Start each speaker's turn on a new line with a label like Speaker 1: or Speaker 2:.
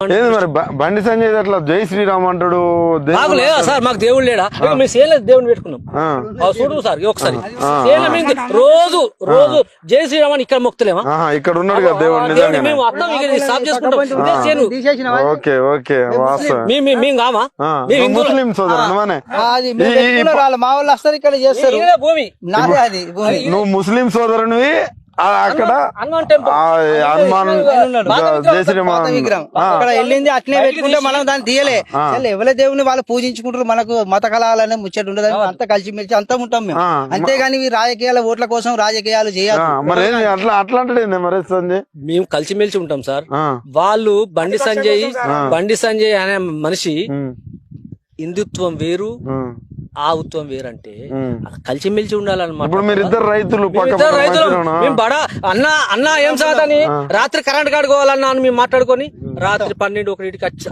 Speaker 1: ఏంది మరి? బండి సంజయ్ అట్లా జై శ్రీరామ్ అంటాడు
Speaker 2: మాకు లేదా సార్? మాకు దేవుడు లేడా? మేము సేల దేవుని పెట్టుకున్నాం. చూడు సార్ ఒకసారి. సేల రోజు రోజు జై శ్రీరామ్ అని ఇక్కడ మొక్తలేమా?
Speaker 1: ఇక్కడ ఉన్నాడు కదా దేవుడు
Speaker 2: మేము అర్థం ఇక సాఫ్ చేసుకుంటాం.
Speaker 1: ఓకే ఓకే వాస్తవం.
Speaker 2: మీ- మీ- మేము కామా? మేము
Speaker 1: నువ్వు
Speaker 2: హిందువులం.
Speaker 1: ముస్లిం సోదరు
Speaker 3: మా వాళ్ళు వస్తారు ఇక్కడ చేస్తారు.
Speaker 2: ఇదే భూమి.
Speaker 3: నాదే అది భూమి.
Speaker 1: నువ్వు ముస్లిం సోదరునివి అక్కడ
Speaker 2: హనుమాన్
Speaker 3: అక్కడ వెళ్ళింది అట్లే పెట్టుకుంటే మనం దాన్ని తీయలే. ఎవరి దేవుని వాళ్ళు పూజించుకుంటారు? మనకు మత కళాలనే ముచ్చట ఉండదు. అంతా కలిసిమెలిసి అంతా ఉంటాం మేము. అంతేగాని ఈ రాజకీయాల ఓట్ల కోసం రాజకీయాలు చేయాలి
Speaker 1: అట్లా అట్లా
Speaker 2: మేము కలిసిమెలిసి ఉంటాం సార్. వాళ్ళు బండి సంజయ్ బండి సంజయ్ అనే మనిషి హిందుత్వం వేరు.
Speaker 1: ఉమ్,
Speaker 2: ఆవుత్వం వేరంటే. కలిసిమెలిసి ఉండాలన్నమాట
Speaker 1: ఇప్పుడు మీరు ఇద్దరు రైతులు
Speaker 2: రైతులం. మేము బడా అన్న అన్న ఏం సాతని రాత్రి కరెంట్ కడుకోవాలన్నా అని మేము మాట్లాడుకొని రాత్రి పన్నెండు ఒకటికి వచ్చి